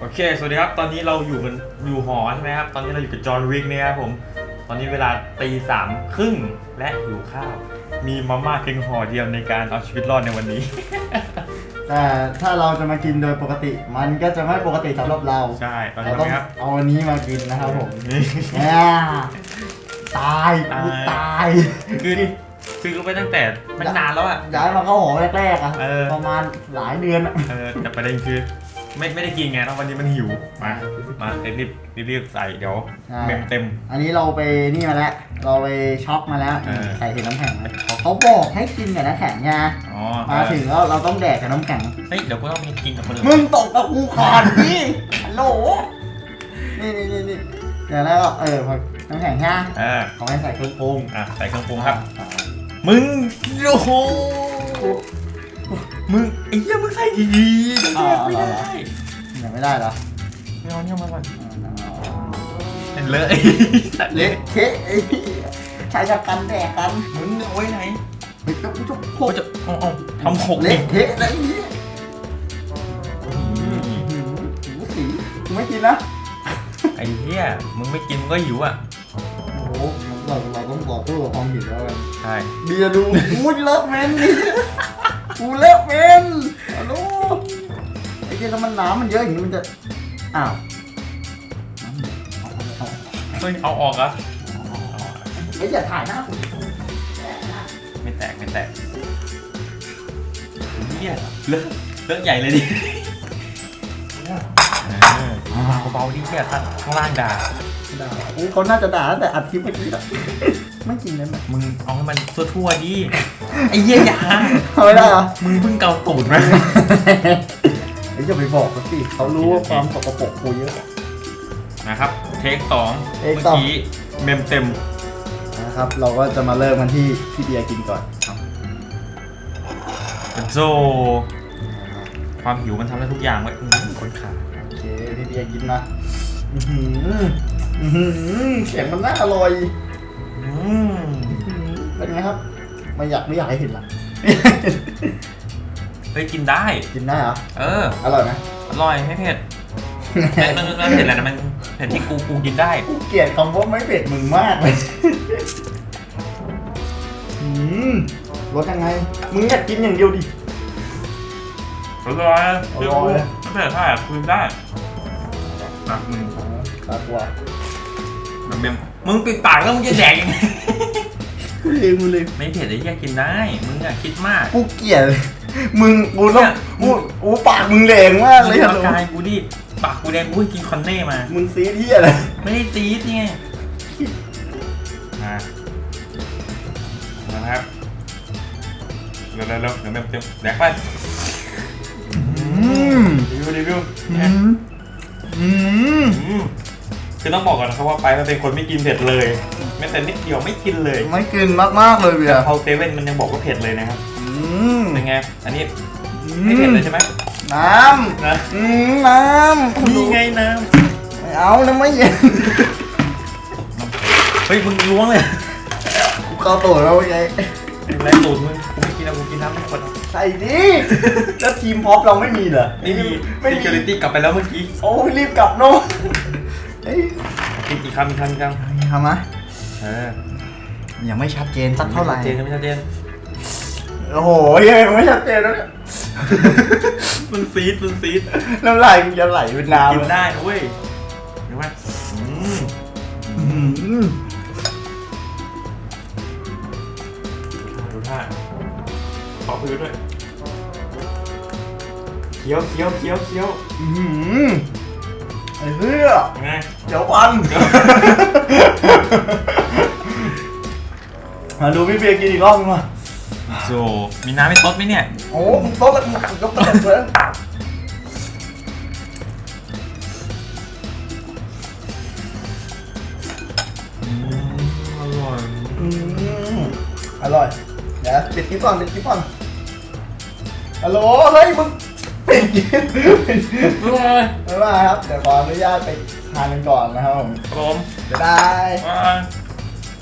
โอเค สวัสดีครับ ตอนนี้เราอยู่กันอยู่หอใช่ไหมครับ ตอนนี้เราอยู่กับจอห์นวิกเนี่ยครับผม ตอนนี้เวลาตีสามครึ่งและหิวข้าว มีมาม่าเพียงห่อเดียวในการเอาชีวิตรอดในวันนี้ แต่ถ้าเราจะมากินโดยปกติ มันก็จะไม่ปกติสำหรับเราใช่ตอนเรานี้ต้องครับ เอาวันนี้มากินนะครับผมนี่เนี่ยตายกูตายคือซื้อไปตั้งแต่มันนานแล้วอะ ย้ายมาเข้าหอแรกๆอะเออ ประมาณหลายเดือนอะเออแต่ประเด็นคือ ไม่ไม่ได้กินไงแล้ววันนี้มันหิว มามารีบรีบรีบใส่เดี๋ยวเมมเต็ม อันนี้เราไปนี่มาแล้ว เราไปช็อกมาแล้วเออ ใส่เห็นน้ำแข็งไหมเขาบอกให้กินกับน้ำแข็งไงอ๋อมาถึงแล้วเราต้องแดกกับน้ำแข็ง เฮ้ยเดี๋ยวก็ต้องไปกินกับคนอื่นมึงตกกับกูก่อนพี่ฮัลโหลนี่นี่นี่นี่เดี๋ยวแล้วก็เออพอน้ำแข็งฮะเออเขาให้ใส่เครื่องปรุงอะใส่เครื่องปรุงครับ มึงโอ้โห มึงไอ้เหี้ยมึงใส่ดีๆอ๋อไม่อ๋อได้ยังไม่ได้เหรอไม่เอาเนี่ยมาก่อนเห็นเลยเละเทะไอ้เหี้ยชายชะกันแดกกันมึงเอาไว้ไหนเฮ้ยจะจะโคโอ้ตรจะเอาเอาทำหกดิเละเทะนะไอ้เหี้ยหิวสีกูไม่กินนะไอ้เหี้ยมึงไม่กินมึงก็หิวอะโอ้โหเราเราต้องบอกตู้กับความหิวแล้วกันใช่เบียร์ดูกูเลิกเมนนี่ กูเลิกเมนฮัลโหลไอ้เจ้าแล้วมันน้ำมันเยอะอย่างนี้มันจะ อ้าวเอาเอาเอาเฮ้ยเอาออกเหรอะเฮ้ยอย่าถ่ายหน้ากูไม่แตกไม่แตกเหี้ยเลิกเลิกใหญ่เลยดิเออเบาๆดิเหี้ยข้างข้างล่างด่า ด่าอู้เขาน่าจะด่าตั้งแต่อัดคลิปเมื่อกี้อะไม่จริงเลยนะมึงเอาให้มันทั่วๆดิไอ้เหี้ยอย่าเอาไม่ได้เหรอ มึงเพิ่งเกาตูดมาเฮ้ยอย่าไปบอกเขาสิเขารู้ว่าความสกปรกกูเยอะ นะครับ เทคสองเทเมื่คอสอง กี้เมมเต็มนะครับ เราก็จะมาเริ่มกันที่พี่เบียร์กินก่อนโจความหิวมันทำได้ทุกอย่างไว้ยอื้อหือคนขาโอเคพี่เบียร์กินนะอื้อหือ อื้อหือเสียงมันน่าอร่อยอืมเป็นไงครับไม่อยากไม่อยากให้เห็นหรอเฮ้ยกินได้ กินได้เหรอเออ อร่อยไหมอร่อยไม่เผ็ดเผ็ดมันมันเผ็ดอะไรนะมันเผ็ดที่กูกูกินได้ กูเกลียดคำว่าไม่เผ็ดมึงมากเลยอืมรสยังไง มึงอยากกินอย่างเดียวดิ อร่อยอร่อย ไม่เผ็ดเท่าไหร่คุยได้หนักมึง ตากว่ามันเป็นมึงปิดปากแล้วมึงจะแดกยังไงกูลืมกูลืมไม่เผ็ดไอ้เหี้ยกินได้ มึงอะคิดมาก กูเกลียดมึงกูต้องเนี่ยกูกูปากมึงแรงมากมึเลงยดูอะร่างกายกูดิปากกูแดงกูเพิ่งกินคอนเน่มา มึงซีที่อะไร ไม่ได้ซีดไงมามานะครับเร็วๆเร็วๆเดี๋ยวเต็มเต็มแดกไปอืมรีวิวรีวิวอืเนี่ยมอืมอืม คือต้องบอกก่อนนะครับว่าไปมันเป็นคนไม่กินเผ็ดเลยแม้แต่นิดเดียวไม่กินเลยไม่กินมากๆเลยเบียร์เขาเซเว่นมันยังบอกว่าเผ็ดเลยนะครับอืมเป็นไงอันนี้ไม่เผ็ดเลยใช่ไหมน้นะำอืมน้ำนี่ไงน้ไม่เอาน้ำไม่เย็นำเฮ้ยมึงล้วงเลยกูเข้าตัวแล้วไงไรตูดมึงกูไม่กินแล้วกูกินน้ำไม่คนใส่ดิแล้วทีมพร็อปเราไม่มีเหรอไม่มี ไม่มี security กลับไปแล้วเมื่อกี้ โอ้ยรีบกลับโน่นเฮ้ยกินอีก คำอีกคำอีกคทำมะำเออยังไม่ชัดเจนสักเท่าไหร่ชัดเจนไม่ชัดเจนโอ้โหยังไม่ชัดเจนแล้วเนี่ยมึงซีดมึงซีดน้ำลายมึงจะไหลเป็นน้ำกินได้นะเว้ยเห็นไหมอืมอืมดูท่าขอพื้นด้วยเคี้ยวเคี้ยวเคี้ยวเคี้ยวอืมไอ้ เหี้ยยังไงเดี๋ยวปันมาดูพี่เบียร์กินอีกรอบนึงมาโจมีน้ำไม่ซดไหมเนี่ย โอ้มึงโต๊ะละมึงยกตะเกียบเลยอืมอร่อยอืมอร่อยเดี๋ยวปิดคลิปก่อนปิดคลิปก่อนฮัลโหลเฮ้ยมึง ปิดคลิปอร่อยไม่เป็นไรครับ เดี๋ยวขออนุญาตไปทานกันก่อนนะครับผมครับผมบ๊ายบายบ๊ายบาย